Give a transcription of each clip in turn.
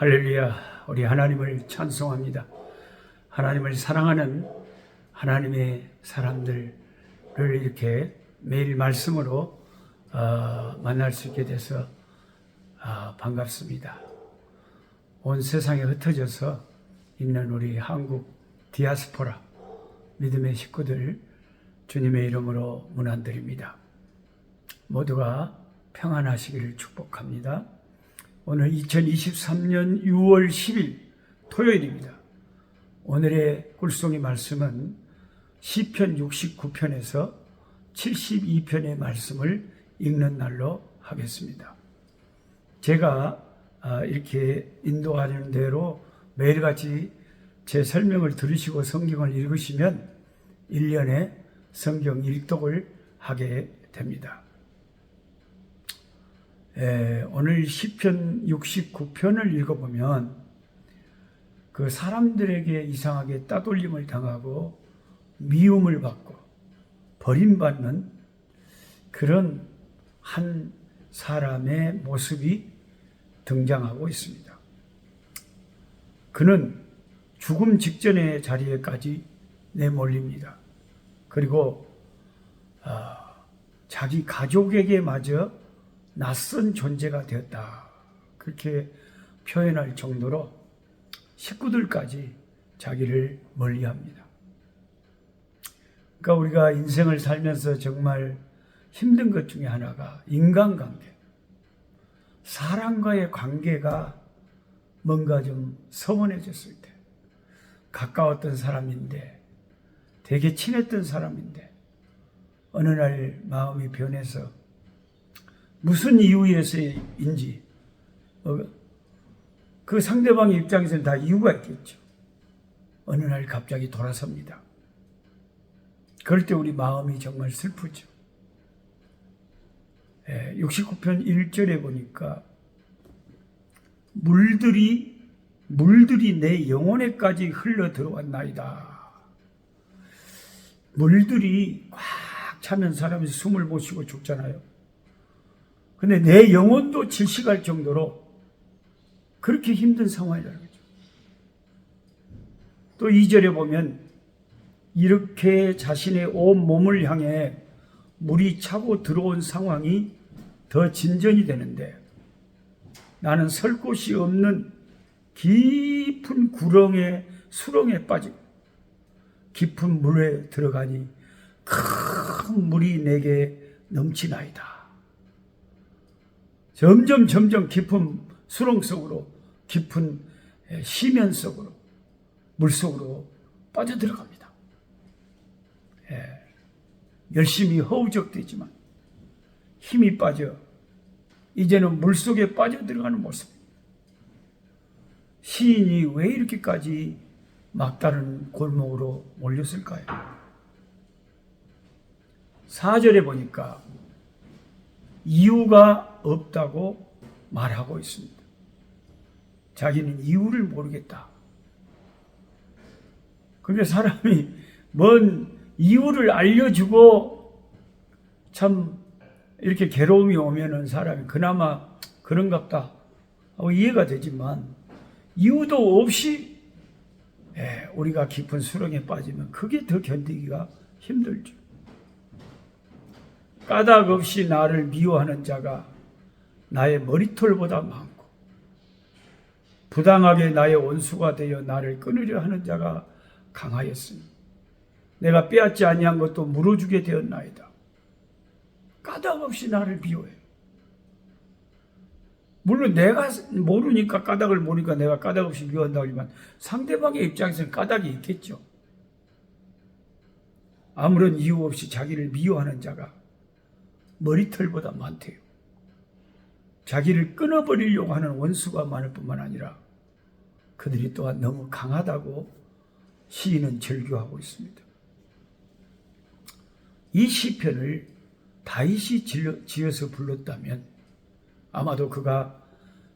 할렐루야, 우리 하나님을 찬송합니다. 하나님을 사랑하는 하나님의 사람들을 이렇게 매일 말씀으로 어, 만날 수 있게 돼서 아, 반갑습니다. 온 세상에 흩어져서 있는 우리 한국 디아스포라 믿음의 식구들 주님의 이름으로 문안드립니다. 모두가 평안하시기를 축복합니다. 오늘 2023년 6월 10일 토요일입니다. 오늘의 꿀송이 말씀은 시편 69편에서 72편의 말씀을 읽는 날로 하겠습니다. 제가 아, 이렇게 인도하는 대로 매일같이 제 설명을 들으시고 성경을 읽으시면 1년에 성경 일독을 하게 됩니다. 에, 오늘 시편 69편을 읽어보면 그 사람들에게 이상하게 따돌림을 당하고 미움을 받고 버림받는 그런 한 사람의 모습이 등장하고 있습니다. 그는 죽음 직전의 자리에까지 내몰립니다. 그리고 아, 자기 가족에게 마저 낯선 존재가 되었다. 그렇게 표현할 정도로 식구들까지 자기를 멀리 합니다. 그러니까 우리가 인생을 살면서 정말 힘든 것 중에 하나가 인간관계. 사람과의 관계가 뭔가 좀 서운해졌을 때, 가까웠던 사람인데, 되게 친했던 사람인데, 어느 날 마음이 변해서 무슨 이유에서인지, 어, 그 상대방의 입장에서는 다 이유가 있겠죠. 어느 날 갑자기 돌아섭니다. 그럴 때 우리 마음이 정말 슬프죠. 69편 1절에 보니까 물들이 물들이 내 영혼에까지 흘러 들어왔나이다. 물들이 꽉 차면 사람이 숨을 못 쉬고 죽잖아요. 근데 내 영혼도 질식할 정도로 그렇게 힘든 상황이라는 거죠. 또 2절에 보면 이렇게 자신의 온 몸을 향해 물이 차고 들어온 상황이 더 진전이 되는데 나는 설 곳이 없는 깊은 구렁에 수렁에 빠지 깊은 물에 들어가니 큰 물이 내게 넘치나이다. 점점 점점 깊은 수렁 속으로 깊은 시면 속으로 물 속으로 빠져 들어갑니다. 예, 열심히 허우적대지만 힘이 빠져 이제는 물 속에 빠져 들어가는 모습. 시인이 왜 이렇게까지 막다른 골목으로 몰렸을까요? 4절에 보니까 이유가 없다고 말하고 있습니다. 자기는 이유를 모르겠다. 그러니까 사람이 뭔 이유를 알려주고 참 이렇게 괴로움이 오면은 사람이 그나마 그런갑다 하고 이해가 되지만 이유도 없이 예, 우리가 깊은 수렁에 빠지면 그게 더 견디기가 힘들죠. 까닭 없이 나를 미워하는 자가 나의 머리털보다 많고 부당하게 나의 원수가 되어 나를 끊으려 하는 자가 강하였으니 내가 빼앗지 아니한 것도 물어주게 되었나이다. 까닭 없이 나를 비호해. 물론 내가 모르니까 까닭을 모르니까 내가 까닭 없이 미워한다고 하지만 상대방의 입장에서는 까닭이 있겠죠. 아무런 이유 없이 자기를 미워하는 자가 머리털보다 많대요. 자기를 끊어버리려고 하는 원수가 많을 뿐만 아니라 그들이 또한 너무 강하다고 시인은 절규하고 있습니다. 이 시편을 다윗이 지어서 불렀다면 아마도 그가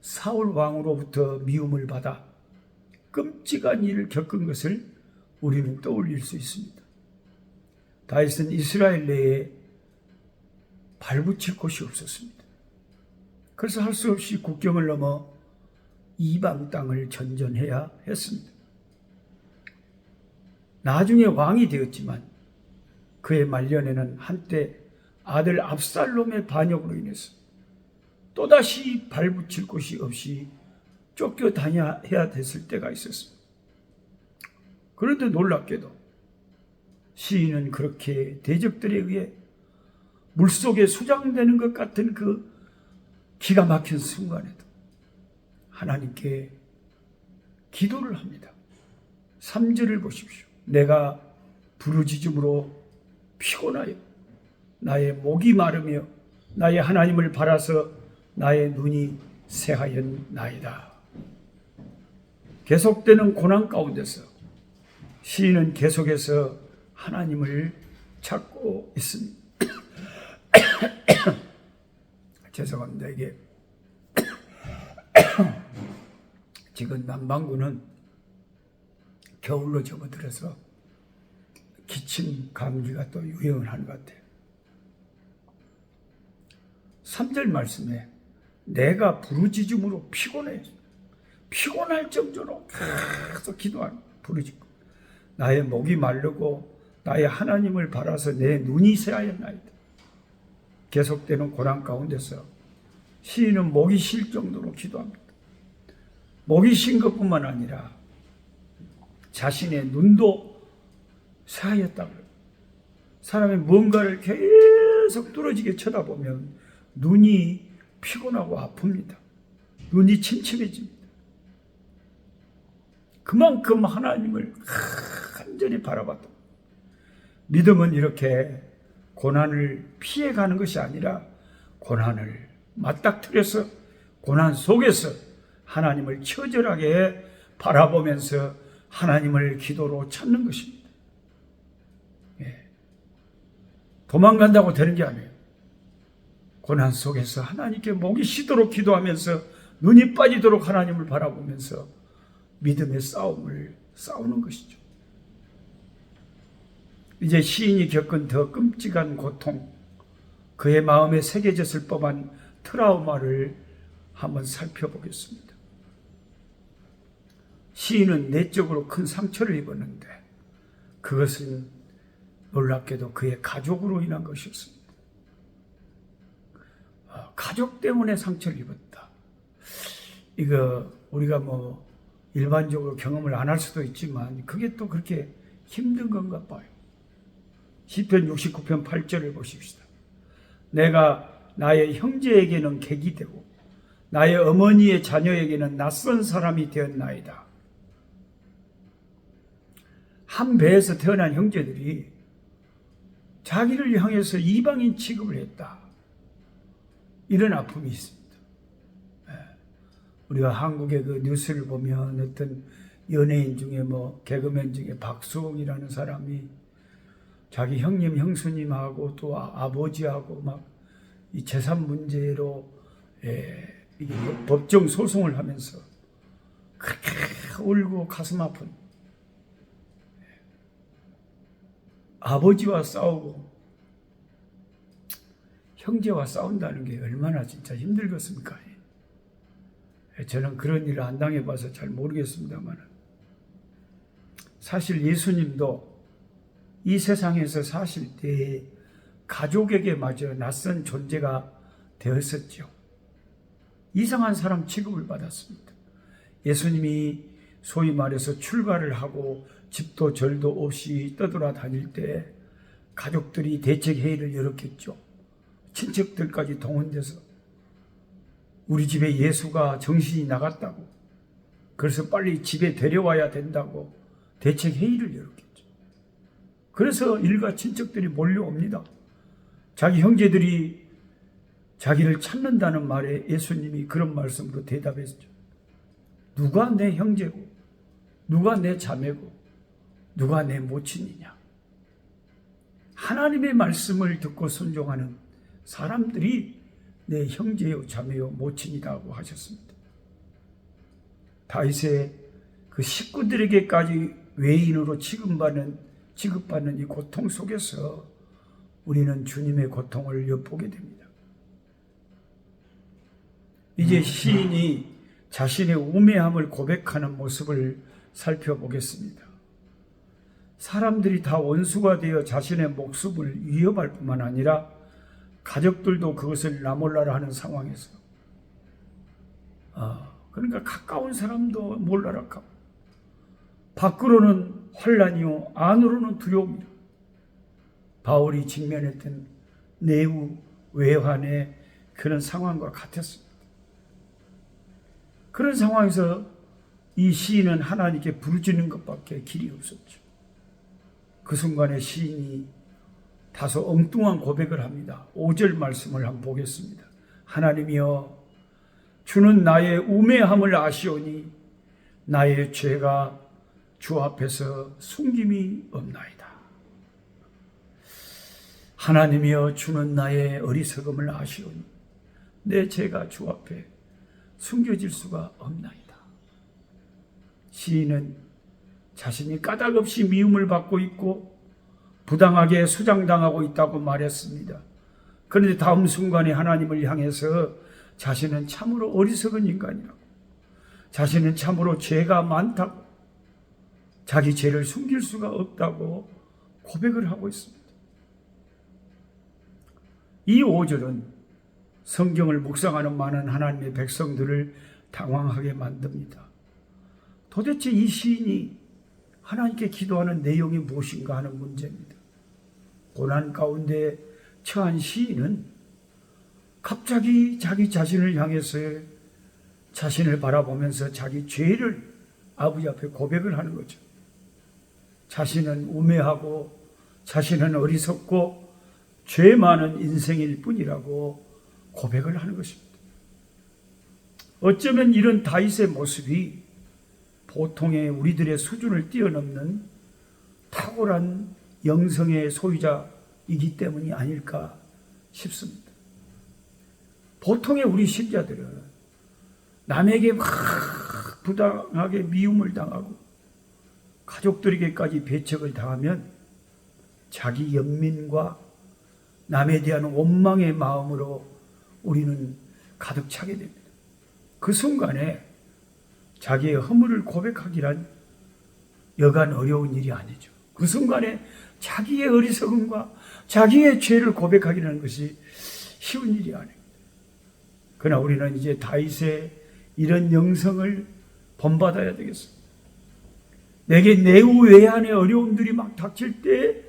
사울 왕으로부터 미움을 받아 끔찍한 일을 겪은 것을 우리는 떠올릴 수 있습니다. 다윗은 이스라엘 내에 발붙일 곳이 없었습니다. 그래서 할 수 없이 국경을 넘어 이방 땅을 전전해야 했습니다. 나중에 왕이 되었지만 그의 말년에는 한때 아들 압살롬의 반역으로 인해서 또다시 발붙일 곳이 없이 쫓겨다녀야 됐을 때가 있었습니다. 그런데 놀랍게도 시인은 그렇게 대적들에 의해 물속에 수장되는 것 같은 그 기가 막힌 순간에도 하나님께 기도를 합니다. 3절을 보십시오. 내가 부르짖음으로 피곤하여 나의 목이 마르며 나의 하나님을 바라서 나의 눈이 새하였나이다. 계속되는 고난 가운데서 시인은 계속해서 하나님을 찾고 있습니다. 죄송합니다. 이게 지금 남반구는 겨울로 접어들어서 기침 감기가 또 유행을 하는 것 같아요. 3절 말씀에 내가 부르짖음으로 피곤해 피곤할 정도로 계속 기도하는 부르짖고 나의 목이 마르고 나의 하나님을 바라서 내 눈이 새하였나이다. 계속되는 고난 가운데서 시인은 목이 쉴 정도로 기도합니다. 목이 쉰 것뿐만 아니라 자신의 눈도 그래요. 사람이 뭔가를 계속 뚫어지게 쳐다보면 눈이 피곤하고 아픕니다. 눈이 침침해집니다. 그만큼 하나님을 간절히 바라봤다. 믿음은 이렇게 고난을 피해가는 것이 아니라 고난을 맞닥뜨려서 고난 속에서 하나님을 처절하게 바라보면서 하나님을 기도로 찾는 것입니다. 예. 도망간다고 되는 게 아니에요. 고난 속에서 하나님께 목이 쉬도록 기도하면서 눈이 빠지도록 하나님을 바라보면서 믿음의 싸움을 싸우는 것이죠. 이제 시인이 겪은 더 끔찍한 고통, 그의 마음에 새겨졌을 법한 트라우마를 한번 살펴보겠습니다. 시인은 내적으로 큰 상처를 입었는데 그것은 놀랍게도 그의 가족으로 인한 것이었습니다. 어, 가족 때문에 상처를 입었다. 이거 우리가 뭐 일반적으로 경험을 안 할 수도 있지만 그게 또 그렇게 힘든 건가 봐요. 시편 69편 8절을 보십시다. 내가 나의 형제에게는 객이 되고 나의 어머니의 자녀에게는 낯선 사람이 되었나이다. 한 배에서 태어난 형제들이 자기를 향해서 이방인 취급을 했다. 이런 아픔이 있습니다. 예. 우리가 한국의 그 뉴스를 보면 어떤 연예인 중에 뭐 개그맨 중에 박수홍이라는 사람이 자기 형님 형수님하고 또 아- 아버지하고 막 이 재산 문제로 예, 법정 소송을 하면서 그렇게 울고 가슴 아픈 아버지와 싸우고 형제와 싸운다는 게 얼마나 진짜 힘들겠습니까? 예, 저는 그런 일을 안 당해봐서 잘 모르겠습니다만 사실 예수님도 이 세상에서 사실 때 가족에게 마저 낯선 존재가 되었었죠. 이상한 사람 취급을 받았습니다. 예수님이 소위 말해서 출가를 하고 집도 절도 없이 떠돌아 다닐 때 가족들이 대책 회의를 열었겠죠. 친척들까지 동원돼서 우리 집에 예수가 정신이 나갔다고 그래서 빨리 집에 데려와야 된다고 대책 회의를 열었겠죠. 그래서 일가 친척들이 몰려옵니다. 자기 형제들이 자기를 찾는다는 말에 예수님이 그런 말씀으로 대답했죠. 누가 내 형제고, 누가 내 자매고, 누가 내 모친이냐. 하나님의 말씀을 듣고 순종하는 사람들이 내 형제요, 자매요, 모친이라고 하셨습니다. 다윗의 그 식구들에게까지 외인으로 취급받는, 취급받는 이 고통 속에서 우리는 주님의 고통을 엿보게 됩니다. 이제 시인이 자신의 우매함을 고백하는 모습을 살펴보겠습니다. 사람들이 다 원수가 되어 자신의 목숨을 위협할 뿐만 아니라 가족들도 그것을 나몰라라 하는 상황에서 아, 그러니까 가까운 사람도 몰라라 하고 밖으로는 환란이요 안으로는 두려움이라 바울이 직면했던 내후 외환의 그런 상황과 같았습니다. 그런 상황에서 이 시인은 하나님께 부르짖는 것밖에 길이 없었죠. 그 순간에 시인이 다소 엉뚱한 고백을 합니다. 5절 말씀을 한번 보겠습니다. 하나님이여 주는 나의 우매함을 아시오니 나의 죄가 주 앞에서 숨김이 없나이다. 하나님이여 주는 나의 어리석음을 아시오니 내 죄가 주 앞에 숨겨질 수가 없나이다. 시인은 자신이 까닭 없이 미움을 받고 있고 부당하게 수장당하고 있다고 말했습니다. 그런데 다음 순간에 하나님을 향해서 자신은 참으로 어리석은 인간이라고, 자신은 참으로 죄가 많다고, 자기 죄를 숨길 수가 없다고 고백을 하고 있습니다. 이 5절은 성경을 묵상하는 많은 하나님의 백성들을 당황하게 만듭니다. 도대체 이 시인이 하나님께 기도하는 내용이 무엇인가 하는 문제입니다. 고난 가운데 처한 시인은 갑자기 자기 자신을 향해서 자신을 바라보면서 자기 죄를 아버지 앞에 고백을 하는 거죠. 자신은 우매하고 자신은 어리석고 죄 많은 인생일 뿐이라고 고백을 하는 것입니다. 어쩌면 이런 다윗의 모습이 보통의 우리들의 수준을 뛰어넘는 탁월한 영성의 소유자이기 때문이 아닐까 싶습니다. 보통의 우리 신자들은 남에게 막 부당하게 미움을 당하고 가족들에게까지 배척을 당하면 자기 연민과 남에 대한 원망의 마음으로 우리는 가득 차게 됩니다. 그 순간에 자기의 허물을 고백하기란 여간 어려운 일이 아니죠. 그 순간에 자기의 어리석음과 자기의 죄를 고백하기라는 것이 쉬운 일이 아닙니다. 그러나 우리는 이제 다윗의 이런 영성을 본받아야 되겠습니다. 내게 내후 외환의 어려움들이 막 닥칠 때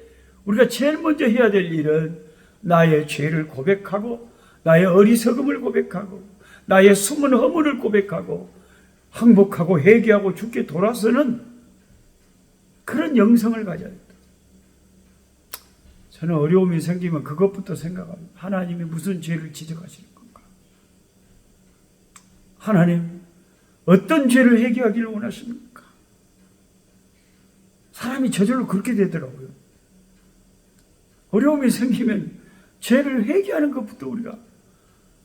우리가 제일 먼저 해야 될 일은 나의 죄를 고백하고 나의 어리석음을 고백하고 나의 숨은 허물을 고백하고 항복하고 회개하고 죽게 돌아서는 그런 영성을 가져야 된다. 저는 어려움이 생기면 그것부터 생각합니다. 하나님이 무슨 죄를 지적하시는 건가? 하나님, 어떤 죄를 회개하기를 원하십니까? 사람이 저절로 그렇게 되더라고요. 어려움이 생기면 죄를 회개하는 것부터 우리가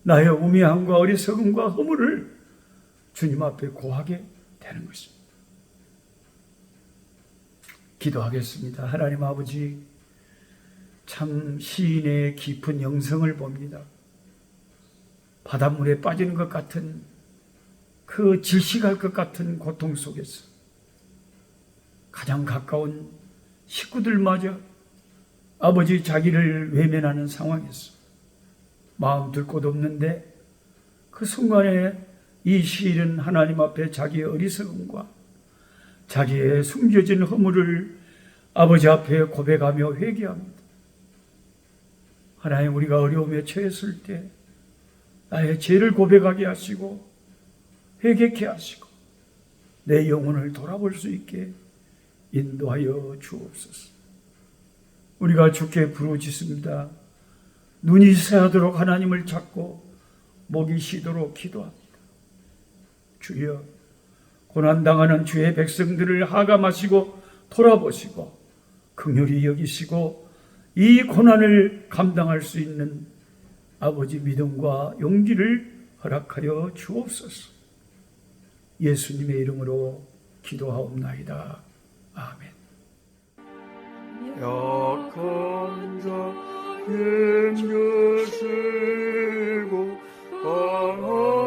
나의 우미함과 어리석음과 허물을 주님 앞에 고하게 되는 것입니다. 기도하겠습니다. 하나님 아버지, 참 시인의 깊은 영성을 봅니다. 바닷물에 빠지는 것 같은 그 질식할 것 같은 고통 속에서 가장 가까운 식구들마저 아버지 자기를 외면하는 상황에서 마음 둘 곳 없는데 그 순간에 이 시인은 하나님 앞에 자기의 어리석음과 자기의 숨겨진 허물을 아버지 앞에 고백하며 회개합니다. 하나님 우리가 어려움에 처했을 때 나의 죄를 고백하게 하시고 회개케 하시고 내 영혼을 돌아볼 수 있게 인도하여 주옵소서. 우리가 주께 부르짖습니다. 눈이 새하도록 하나님을 찾고 목이 쉬도록 기도합니다. 주여 고난당하는 주의 백성들을 하감하시고 돌아보시고 긍휼히 여기시고 이 고난을 감당할 수 있는 아버지 믿음과 용기를 허락하여 주옵소서. 예수님의 이름으로 기도하옵나이다. 아멘. 약한 자 힘겨시고 강한